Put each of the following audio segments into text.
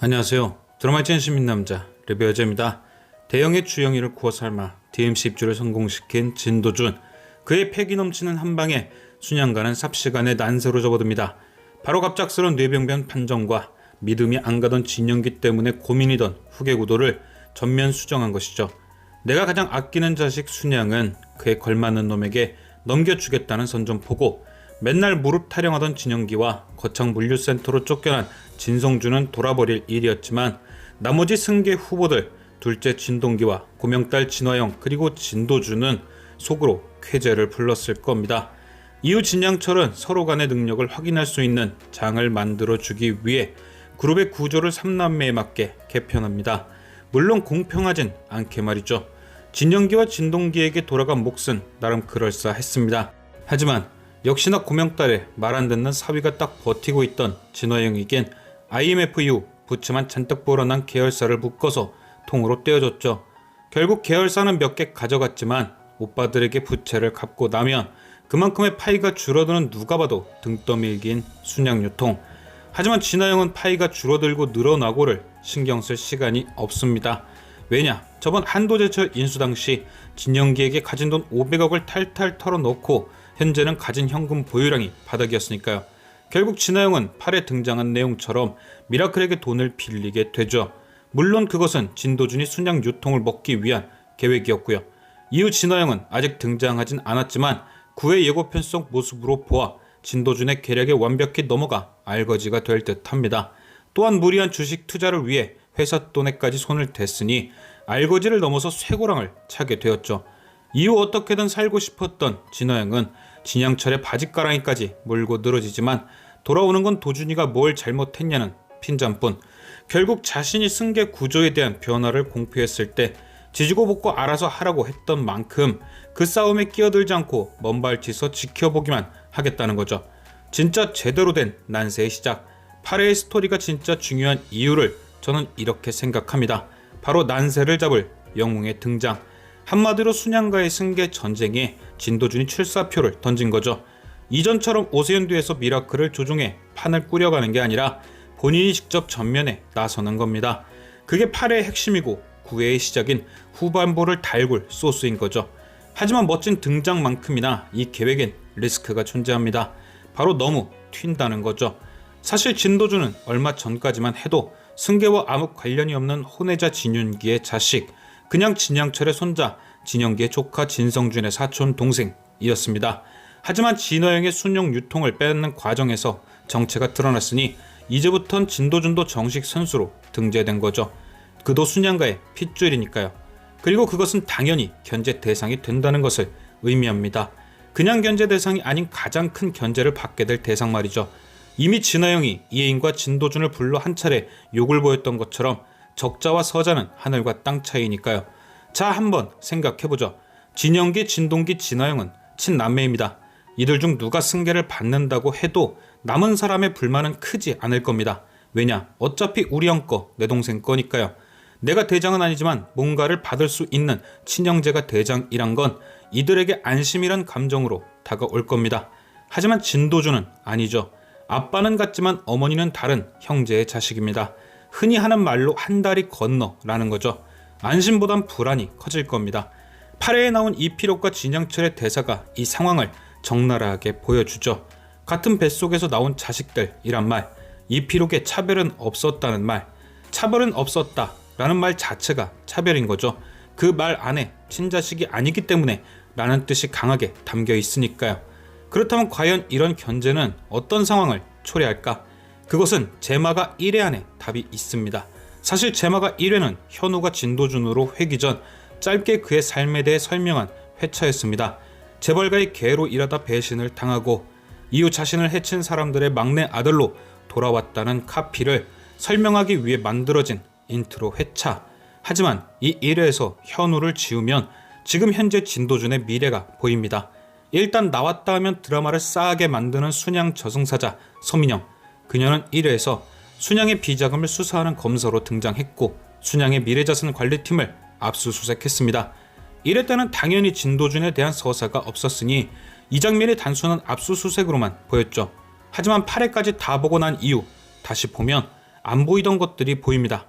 안녕하세요. 드라마의 찐 시민 남자 레베 여자입니다. 대형의 주영이를 구워 삶아 DMC 입주를 성공시킨 진도준 그의 패기 넘치는 한방에 순양가는 삽시간에 난세로 접어듭니다. 바로 갑작스러운 뇌병변 판정과 믿음이 안 가던 진영기 때문에 고민이던 후계 구도를 전면 수정한 것이죠. 내가 가장 아끼는 자식 순양은 그에 걸맞는 놈에게 넘겨주겠다는 선전포고 맨날 무릎 타령하던 진영기와 거창 물류센터로 쫓겨난 진성준은 돌아버릴 일이었지만 나머지 승계 후보들 둘째 진동기와 고명딸 진화영 그리고 진도준은 속으로 쾌재를 불렀을 겁니다. 이후 진양철은 서로 간의 능력을 확인할 수 있는 장을 만들어 주기 위해 그룹의 구조를 3남매에 맞게 개편합니다. 물론 공평하진 않게 말이죠. 진영기와 진동기에게 돌아간 몫은 나름 그럴싸했습니다. 하지만 역시나 고명딸의 말안 듣는 사위가 딱 버티고 있던 진화영에겐 IMF 이후 부츠만 잔뜩 불어난 계열사를 묶어서 통으로 떼어줬죠. 결국 계열사는 몇 개 가져갔지만 오빠들에게 부채를 갚고 나면 그만큼의 파이가 줄어드는 누가 봐도 등 떠밀긴 순양 유통. 하지만 진화영은 파이가 줄어들고 늘어나고를 신경 쓸 시간이 없습니다. 왜냐? 저번 한도제철 인수 당시 진영기에게 가진 돈 500억을 탈탈 털어놓고 현재는 가진 현금 보유량이 바닥이었으니까요. 결국 진화영은 8에 등장한 내용처럼 미라클에게 돈을 빌리게 되죠. 물론 그것은 진도준이 순양 유통을 먹기 위한 계획이었고요. 이후 진화영은 아직 등장하진 않았지만 9회 예고편 속 모습으로 보아 진도준의 계략에 완벽히 넘어가 알거지가 될 듯합니다. 또한 무리한 주식 투자를 위해 회사 돈에까지 손을 댔으니 알거지를 넘어서 쇠고랑을 차게 되었죠. 이후 어떻게든 살고 싶었던 진화영은 진양철의 바지가랑이까지 물고 늘어지지만 돌아오는 건 도준이가 뭘 잘못했냐는 핀잔뿐 결국 자신이 승계 구조에 대한 변화를 공표했을 때 지지고 볶고 알아서 하라고 했던 만큼 그 싸움에 끼어들지 않고 먼발치서 지켜보기만 하겠다는 거죠. 진짜 제대로 된 난세의 시작. 8회의 스토리가 진짜 중요한 이유를 저는 이렇게 생각합니다. 바로 난세를 잡을 영웅의 등장. 한마디로 순양과의 승계 전쟁에 진도준이 출사표를 던진 거죠. 이전처럼 오세훈뒤에서 미라클을 조종해 판을 꾸려가는 게 아니라 본인이 직접 전면에 나서는 겁니다. 그게 8회의 핵심이고 9회의 시작인 후반부를 달굴 소스인 거죠. 하지만 멋진 등장만큼이나 이 계획엔 리스크가 존재합니다. 바로 너무 튄다는 거죠. 사실 진도준은 얼마 전까지만 해도 승계와 아무 관련이 없는 혼외자 진윤기의 자식, 그냥 진양철의 손자, 진영기의 조카 진성준의 사촌 동생이었습니다. 하지만 진화영의 순용 유통을 빼앗는 과정에서 정체가 드러났으니 이제부턴 진도준도 정식 선수로 등재된 거죠. 그도 순양가의 핏줄이니까요. 그리고 그것은 당연히 견제 대상이 된다는 것을 의미합니다. 그냥 견제 대상이 아닌 가장 큰 견제를 받게 될 대상 말이죠. 이미 진화영이 이혜인과 진도준을 불러 한 차례 욕을 보였던 것처럼 적자와 서자는 하늘과 땅 차이니까요. 자, 한번 생각해보죠. 진영기, 진동기, 진화영은 친남매입니다. 이들 중 누가 승계를 받는다고 해도 남은 사람의 불만은 크지 않을 겁니다. 왜냐? 어차피 우리 형 거, 내 동생 거니까요. 내가 대장은 아니지만 뭔가를 받을 수 있는 친형제가 대장이란 건 이들에게 안심이란 감정으로 다가올 겁니다. 하지만 진도준은 아니죠. 아빠는 같지만 어머니는 다른 형제의 자식입니다. 흔히 하는 말로 한 다리 건너라는 거죠. 안심보단 불안이 커질 겁니다. 8회에 나온 이피록과 진양철의 대사가 이 상황을 적나라하게 보여주죠. 같은 뱃속에서 나온 자식들이란 말, 이피록에 차별은 없었다는 말, 차별은 없었다 라는 말 자체가 차별인 거죠. 그 말 안에 친자식이 아니기 때문에 라는 뜻이 강하게 담겨 있으니까요. 그렇다면 과연 이런 견제는 어떤 상황을 초래할까? 그것은 제마가 1회 안에 답이 있습니다. 사실 제마가 1회는 현우가 진도준으로 회기 전 짧게 그의 삶에 대해 설명한 회차였습니다. 재벌가의 개로 일하다 배신을 당하고 이후 자신을 해친 사람들의 막내 아들로 돌아왔다는 카피를 설명하기 위해 만들어진 인트로 회차. 하지만 이 1회에서 현우를 지우면 지금 현재 진도준의 미래가 보입니다. 일단 나왔다 하면 드라마를 싸하게 만드는 순양 저승사자 서민영. 그녀는 1회에서 순양의 비자금을 수사하는 검사로 등장했고 순양의 미래자산 관리팀을 압수수색했습니다. 이럴 때는 당연히 진도준에 대한 서사가 없었으니 이 장면이 단순한 압수수색으로만 보였죠. 하지만 8회까지 다 보고 난 이후 다시 보면 안 보이던 것들이 보입니다.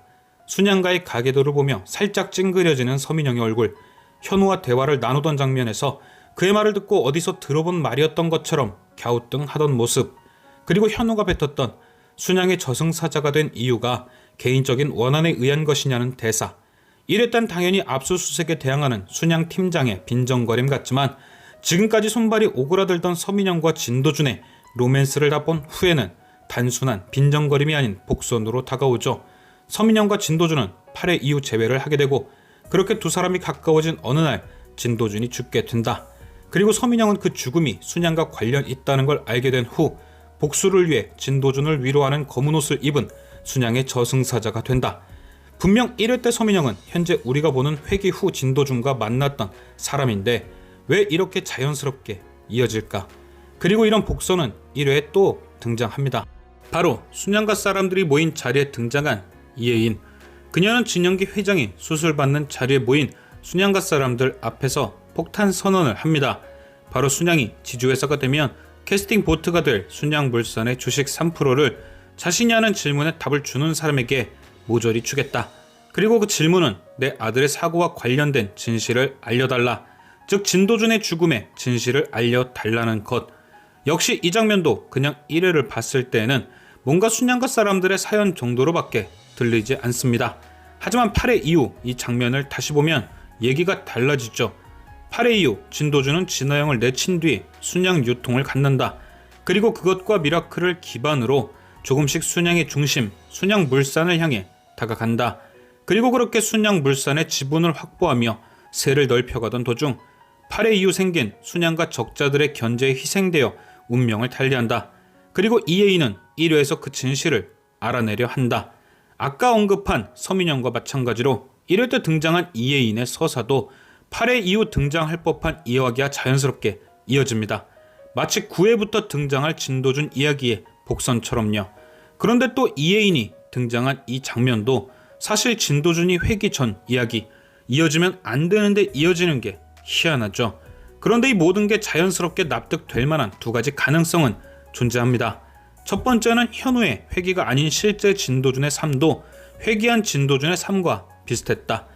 순양가의 가계도를 보며 살짝 찡그려지는 서민영의 얼굴, 현우와 대화를 나누던 장면에서 그의 말을 듣고 어디서 들어본 말이었던 것처럼 갸우뚱하던 모습, 그리고 현우가 뱉었던 순양의 저승사자가 된 이유가 개인적인 원한에 의한 것이냐는 대사. 이랬단 당연히 압수수색에 대항하는 순양 팀장의 빈정거림 같지만 지금까지 손발이 오그라들던 서민영과 진도준의 로맨스를 다 본 후에는 단순한 빈정거림이 아닌 복선으로 다가오죠. 서민영과 진도준은 8회 이후 재회를 하게 되고 그렇게 두 사람이 가까워진 어느 날 진도준이 죽게 된다. 그리고 서민영은 그 죽음이 순양과 관련 있다는 걸 알게 된 후 복수를 위해 진도준을 위로하는 검은 옷을 입은 순양의 저승사자가 된다. 분명 1회 때 서민영은 현재 우리가 보는 회기 후 진도준과 만났던 사람인데 왜 이렇게 자연스럽게 이어질까? 그리고 이런 복선은 1회에 또 등장합니다. 바로 순양가 사람들이 모인 자리에 등장한 이혜인. 그녀는 진영기 회장이 수술받는 자리에 모인 순양가 사람들 앞에서 폭탄 선언을 합니다. 바로 순양이 지주회사가 되면 캐스팅 보트가 될 순양물산의 주식 3%를 자신이 하는 질문에 답을 주는 사람에게 모조리 주겠다. 그리고 그 질문은 내 아들의 사고와 관련된 진실을 알려달라. 즉 진도준의 죽음의 진실을 알려달라는 것. 역시 이 장면도 그냥 1회를 봤을 때에는 뭔가 순양가 사람들의 사연 정도로밖에 들리지 않습니다. 하지만 8회 이후 이 장면을 다시 보면 얘기가 달라지죠. 8회 이후 진도준은 진화영을 내친 뒤 순양 유통을 갖는다. 그리고 그것과 미라클을 기반으로 조금씩 순양의 중심, 순양 물산을 향해 다가간다. 그리고 그렇게 순양 물산의 지분을 확보하며 세를 넓혀가던 도중 8회 이후 생긴 순양과 적자들의 견제에 희생되어 운명을 달리한다. 그리고 이혜인은 1회에서 그 진실을 알아내려 한다. 아까 언급한 서민영과 마찬가지로 1회 때 등장한 이혜인의 서사도 8회 이후 등장할 법한 이야기와 자연스럽게 이어집니다. 마치 9회부터 등장할 진도준 이야기의 복선처럼요. 그런데 또 이혜인이 등장한 이 장면도 사실 진도준이 회기 전 이야기 이어지면 안 되는데 이어지는 게 희한하죠. 그런데 이 모든 게 자연스럽게 납득될 만한 두 가지 가능성은 존재합니다. 첫 번째는 현우의 회기가 아닌 실제 진도준의 삶도 회기한 진도준의 삶과 비슷했다.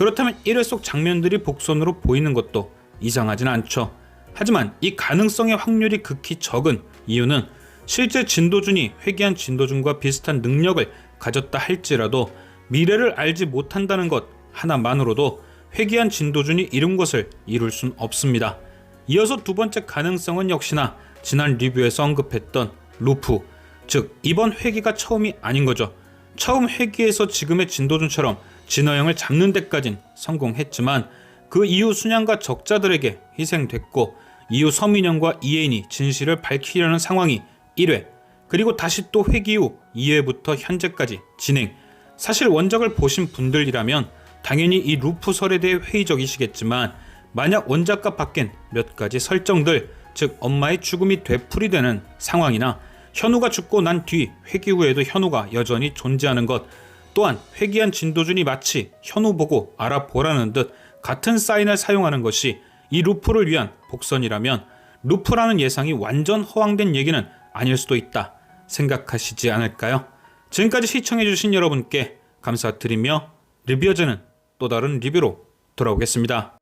그렇다면 1회 속 장면들이 복선으로 보이는 것도 이상하진 않죠. 하지만 이 가능성의 확률이 극히 적은 이유는 실제 진도준이 회귀한 진도준과 비슷한 능력을 가졌다 할지라도 미래를 알지 못한다는 것 하나만으로도 회귀한 진도준이 이룬 것을 이룰 순 없습니다. 이어서 두 번째 가능성은 역시나 지난 리뷰에서 언급했던 루프, 즉 이번 회귀가 처음이 아닌 거죠. 처음 회귀에서 지금의 진도준처럼 진화영을 잡는 데까진 성공했지만 그 이후 순양과 적자들에게 희생됐고 이후 서민영과 이혜인이 진실을 밝히려는 상황이 1회 그리고 다시 또 회기 후 2회부터 현재까지 진행. 사실 원작을 보신 분들이라면 당연히 이 루프 설에 대해 회의적이시겠지만 만약 원작과 바뀐 몇 가지 설정들 즉 엄마의 죽음이 되풀이되는 상황이나 현우가 죽고 난 뒤 회기 후에도 현우가 여전히 존재하는 것 또한 회귀한 진도준이 마치 현우 보고 알아보라는 듯 같은 사인을 사용하는 것이 이 루프를 위한 복선이라면 루프라는 예상이 완전 허황된 얘기는 아닐 수도 있다 생각하시지 않을까요? 지금까지 시청해주신 여러분께 감사드리며 리뷰어즈는 또 다른 리뷰로 돌아오겠습니다.